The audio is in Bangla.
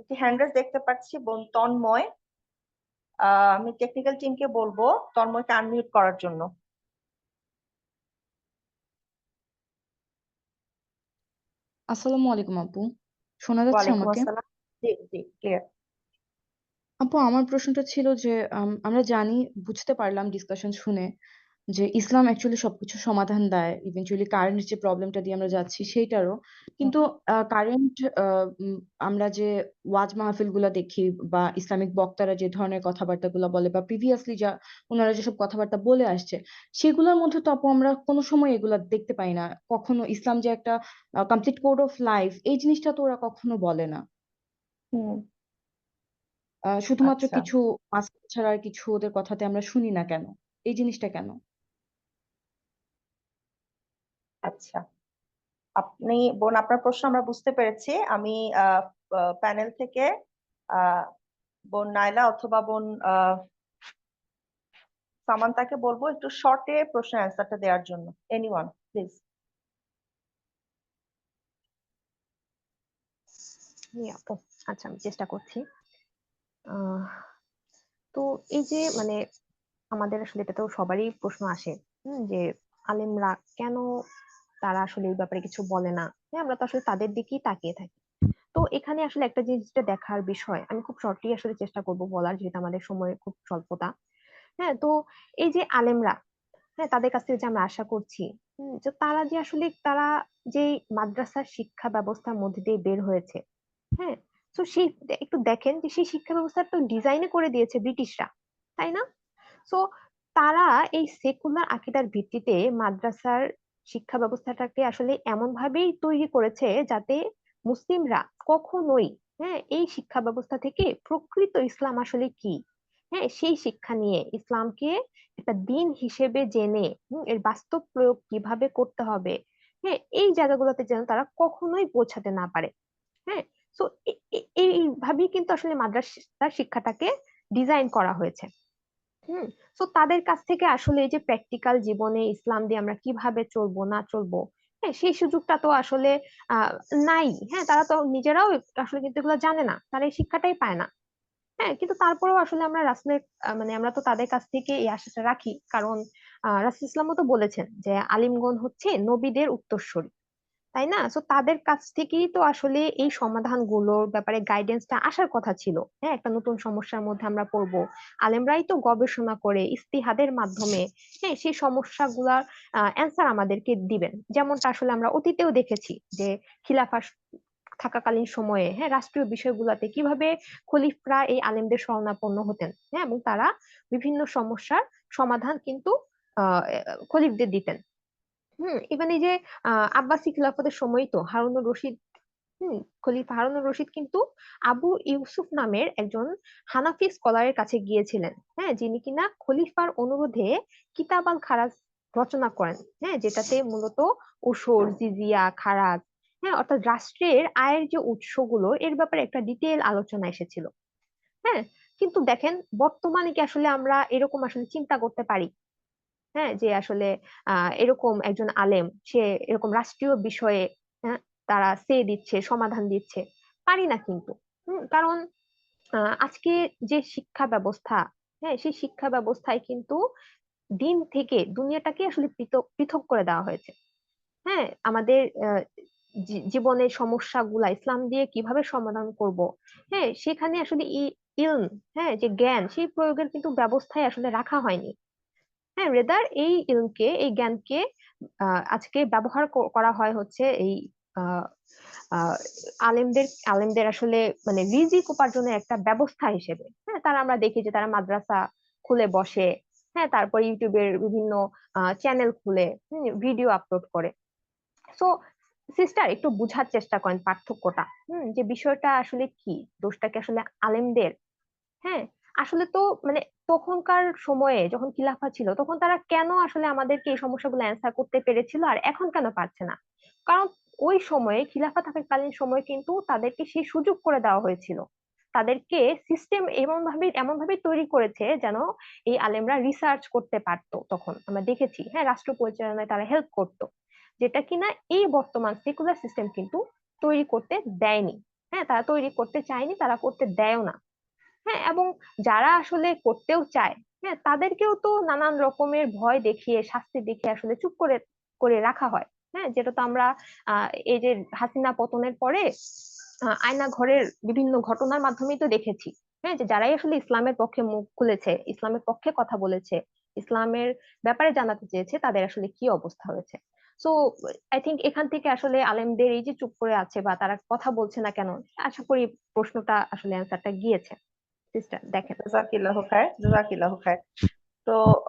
একটি হ্যান্ডরেস দেখতে পাচ্ছি বোন তন্ময়। আমি টেকনিক্যাল টিমকে বলব তন্ময়কে আনমিউট করার জন্য। আসসালামু আলাইকুম আপু। শোনা যাচ্ছে আমাকে? জি জি ক্লিয়ার আপু আমার প্রশ্নটা ছিল যে আমরা জানি বুঝতে পারলাম ডিসকাশন শুনে যে ইসলাম অ্যাকচুয়ালি সবকিছু সমাধান দেয় ইভেনচুয়ালি কারেন্ট যে প্রবলেমটা দিয়ে আমরা যাচ্ছি সেইটারও। কিন্তু কারেন্ট আমরা যে ওয়াজ মাহফিলগুলা দেখি বা ইসলামিক বক্তারা যে ধরনের কথাবার্তা গুলা বলে বা প্রিভিয়াসলি যা ওনারা যেসব কথাবার্তা বলে আসছে সেগুলোর মধ্যে তো আপু আমরা কোনো সময় এগুলা দেখতে পাই না। কখনো ইসলাম যে একটা কমপ্লিট কোড অফ লাইফ এই জিনিসটা তো ওরা কখনো বলে না। শুধুমাত্র আচ্ছা। কিছু ছাড়া আর কিছু ওদের কথাতে আমরা শুনি না কেন? এই জিনিসটা কেন? আচ্ছা। আপনি, বোন, আপনার প্রশ্ন আমরা বুঝতে পেরেছি। আমি প্যানেল থেকে বোন নাইলা অথবা বোন সামান্তাকে বলব একটু শর্টে প্রশ্নের অ্যান্সারটা দেওয়ার জন্য। এনিওয়ান প্লিজ আচ্ছা আমি চেষ্টা করছি। তো এই যে মানে আমাদের আসলে এটা তো সবারই প্রশ্ন আসে যে আলেমরা কেন তারা আসলে এই ব্যাপারে কিছু বলে না। হ্যাঁ আমরা তো আসলে তাদের দিকেই তাকিয়ে থাকি। তো এখানে আসলে একটা জিনিসটা দেখার বিষয়, আমি খুব শর্টলি আসলে চেষ্টা করব বলার, যেহেতু আমাদের সময় খুব স্বল্পতা। হ্যাঁ তো এই যে আলেমরা হ্যাঁ তাদের কাছ থেকে যে আমরা আশা করছি যে তারা যে আসলে তারা যে মাদ্রাসার শিক্ষা ব্যবস্থার মধ্যে দিয়ে বের হয়েছে হ্যাঁ তো সেই একটু দেখেন যে সেই শিক্ষা ব্যবস্থা তো ডিজাইনে করে দিয়েছে ব্রিটিশরা, তাই না? তো তারা এই সেকুলার আকিদার ভিত্তিতে মাদ্রাসার শিক্ষা ব্যবস্থাটাকে আসলে এমন ভাবেই তৈরি করেছে যাতে মুসলিমরা কখনোই হ্যাঁ এই শিক্ষা ব্যবস্থা থেকে প্রকৃত ইসলাম আসলে কি? হ্যাঁ সেই শিক্ষা নিয়ে ইসলামকে একটা দিন হিসেবে জেনে এর বাস্তব প্রয়োগ কীভাবে করতে হবে হ্যাঁ এই জায়গাগুলোতে যেন তারা কখনোই পৌঁছাতে না পারে হ্যাঁ তো এইভাবেই কিন্তু আসলে মাদ্রাসার শিক্ষাটাকে ডিজাইন করা হয়েছে। হুম তো তাদের কাছ থেকে আসলে এই যে প্র্যাকটিক্যাল জীবনে ইসলাম দিয়ে আমরা কীভাবে চলবো, না চলবো হ্যাঁ সেই সুযোগটা তো আসলে নাই। হ্যাঁ তারা তো নিজেরাও আসলে কিন্তু এগুলো জানে না, তারা এই শিক্ষাটাই পায় না। হ্যাঁ কিন্তু তারপরেও আসলে আমরা রাসুলের মানে আমরা তো তাদের কাছ থেকে এই আশাটা রাখি। কারণ আহ রাসুল ইসলামও তো বলেছেন যে আলিমগণ হচ্ছে নবীদের উত্তরসূরি। তাই না? তো তাদের কাছ থেকেই তো আসলে এই সমাধান সমাধানগুলোর ব্যাপারে গাইডেন্সটা আসার কথা ছিল। হ্যাঁ একটা নতুন সমস্যার মধ্যে আমরা পড়ব। আলেমরাই তো গবেষণা করে ইস্তিহাদের মাধ্যমে হ্যাঁ সেই সমস্যাগুলার অ্যান্সার আমাদেরকে দিবেন। যেমনটা আসলে আমরা অতীতেও দেখেছি যে খিলাফা থাকাকালীন সময়ে হ্যাঁ রাষ্ট্রীয় বিষয়গুলোতে কীভাবে খলিফরা এই আলেমদের শরণাপন্ন হতেন হ্যাঁ এবং তারা বিভিন্ন সমস্যার সমাধান কিন্তু, আহ খলিফদের দিতেন। হুম ইভেন এই যে আহ আব্বাসি খিলাফতের সময় তো হারুনুর রশিদ, হুম, খলিফা হারুনুর রশিদ কিন্তু আবু ইউসুফ নামের একজন হানাফি স্কলারের কাছে গিয়েছিলেন হ্যাঁ যিনি কিনা খলিফার অনুরোধে কিতাব আল খারাজ রচনা করেন হ্যাঁ যেটাতে মূলত ওসর, জিজিয়া, খারাজ হ্যাঁ অর্থাৎ রাষ্ট্রের আয়ের যে উৎসগুলো, এর ব্যাপারে একটা ডিটেল আলোচনা এসেছিল হ্যাঁ কিন্তু দেখেন বর্তমানে কি আসলে আমরা এরকম আসলে চিন্তা করতে পারি? হ্যাঁ? যে আসলে এরকম একজন আলেম, সে এরকম রাষ্ট্রীয় বিষয়ে তারা সে দিচ্ছে, সমাধান দিচ্ছে, পারি না কিন্তু। কারণ আজকে যে শিক্ষা ব্যবস্থা হ্যাঁ? সেই শিক্ষা ব্যবস্থায় কিন্তু দিন থেকে দুনিয়াটাকে আসলে পৃথক পৃথক করে দেওয়া হয়েছে। হ্যাঁ? আমাদের জীবনের সমস্যাগুলা, ইসলাম দিয়ে কীভাবে সমাধান করব? হ্যাঁ? সেখানে আসলে ইলম হ্যাঁ? যে জ্ঞান, সেই প্রয়োগের কিন্তু ব্যবস্থায় আসলে রাখা হয়নি। হ্যাঁ রেদার এই ইলমকে, এই জ্ঞানকে আজকে ব্যবহার করা হয় হচ্ছে এই আলেমদের আলেমদের আসলে মানে রিজিক উপার্জনের একটা ব্যবস্থা হিসেবে। হ্যাঁ তারা আমরা দেখি যে তারা মাদ্রাসা খুলে বসে হ্যাঁ তারপর ইউটিউবের বিভিন্ন চ্যানেল খুলে ভিডিও আপলোড করে। সো সিস্টার একটু বুঝার চেষ্টা করেন পার্থক্যটা, হম, যে বিষয়টা আসলে কি? দোষটা কি আসলে আলেমদের? হ্যাঁ আসলে তো মানে তখনকার সময়ে যখন খিলাফা ছিল, তখন তারা কেন আসলে আমাদেরকে এই সমস্যাগুলো অ্যান্সার করতে পেরেছিল আর এখন কেন পারছে না? কারণ ওই সময়ে, খিলাফা থাকাকালীন সময় কিন্তু তাদেরকে সেই সুযোগ করে দেওয়া হয়েছিল। তাদেরকে সিস্টেম এমন ভাবে এমন ভাবে তৈরি করেছে যেন এই আলেমরা রিসার্চ করতে পারতো তখন। আমরা দেখেছি হ্যাঁ রাষ্ট্র পরিচালনায় তারা হেল্প করতো, যেটা কিনা এই বর্তমান সেকুলার সিস্টেম কিন্তু তৈরি করতে দেয়নি। হ্যাঁ তারা তৈরি করতে চায়নি, তারা করতে দেয়ও না। হ্যাঁ এবং যারা আসলে করতেও চায় হ্যাঁ তাদেরকেও তো নানান রকমের ভয় দেখিয়ে, শাস্তি দেখিয়ে আসলে চুপ করে করে রাখা হয়। হ্যাঁ যেটা তো আমরা এই যে হাসিনা পতনের পরে আয়না ঘরের বিভিন্ন ঘটনার মাধ্যমেই তো দেখেছি। হ্যাঁ যে যারাই আসলে ইসলামের পক্ষে মুখ খুলেছে, ইসলামের পক্ষে কথা বলেছে, ইসলামের ব্যাপারে জানাতে চেয়েছে, তাদের আসলে কি অবস্থা হয়েছে? সো আই থিঙ্ক এখান থেকে আসলে আলেমদের এই যে চুপ করে আছে বা তারা কথা বলছে না কেন, আশা করি প্রশ্নটা আসলে অ্যান্সারটা গিয়েছে। সিস্টার দেখেন। জাজাকিল্লাহু খায়ের জাজাকিল্লাহু খায়ের। তো